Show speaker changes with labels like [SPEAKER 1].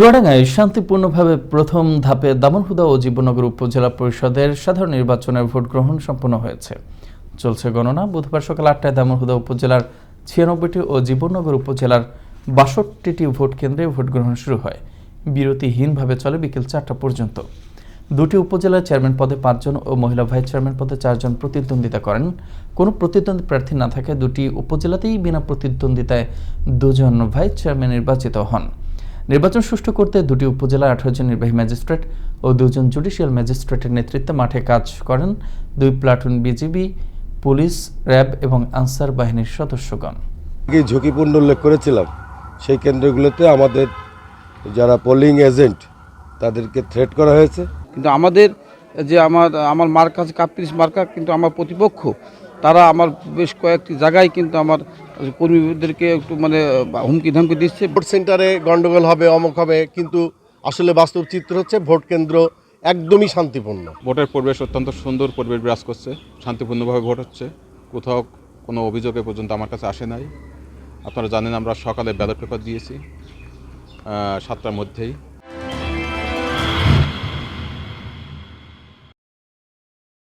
[SPEAKER 1] চুয়াডাঙ্গায় শান্তিপূর্ণভাবে প্রথম ধাপে দামনহুদা ও জীবননগর উপজেলা পরিষদের সাধারণ নির্বাচনের ভোট গ্রহণ সম্পন্ন হয়েছে। চলছে গণনা বুধবার সকাল আটটায় দামনহুদা উপজেলার ছিয়ানব্বইটি ও জীবননগর উপজেলার বাষট্টিটি ভোট কেন্দ্রে ভোট গ্রহণ শুরু হয়। বিরতিহীনভাবে চলে বিকেল চারটা পর্যন্ত। দুটি উপজেলার চেয়ারম্যান পদে পাঁচজন ও মহিলা ভাইস চেয়ারম্যান পদে চারজন প্রতিদ্বন্দ্বিতা করেন। কোনো প্রতিদ্বন্দ্বী প্রার্থী না থাকায় দুটি উপজেলাতেই বিনা প্রতিদ্বন্দ্বিতায় দুজন ভাইস চেয়ারম্যান নির্বাচিত হন। নির্বাচন সুষ্ঠু করতে দুটি উপজেলার আঠারো জন নির্বাহী ম্যাজিস্ট্রেট ও দুজন জুডিশিয়াল ম্যাজিস্ট্রেটের নেতৃত্বে মাঠে কাজ করেন দুই প্লাটুন বিজিবি পুলিশ র্যাব এবং আনসার বাহিনীর সদস্যগণ।
[SPEAKER 2] কি ঝুঁকিপূর্ণ উল্লেখ করেছিলাম? সেই কেন্দ্রগুলোতে আমাদের যারা পোলিং এজেন্ট তাদেরকে থ্রেট করা হয়েছে।
[SPEAKER 3] কিন্তু আমাদের যে আমার আমার মার্কা আছে কাপ্রিস মার্কা কিন্তু আমার প্রতিপক্ষ তারা আমার বেশ কয়েকটি জায়গায় কিন্তু আমার কর্মীদেরকে একটু মানে হুমকি ধামকি দিচ্ছে।
[SPEAKER 4] ভোট সেন্টারে গন্ডগোল হবে অমুক হবে কিন্তু আসলে বাস্তব চিত্র হচ্ছে ভোট কেন্দ্র একদমই শান্তিপূর্ণ।
[SPEAKER 5] ভোটের পরিবেশ অত্যন্ত সুন্দর পরিবেশ বিরাজ করছে শান্তিপূর্ণভাবে ভোট হচ্ছে। কোথাও কোনো অভিযোগ এ পর্যন্ত আমার কাছে আসে নাই। আপনারা জানেন আমরা সকালে ব্যালট পেপার দিয়েছি সাতটার মধ্যেই।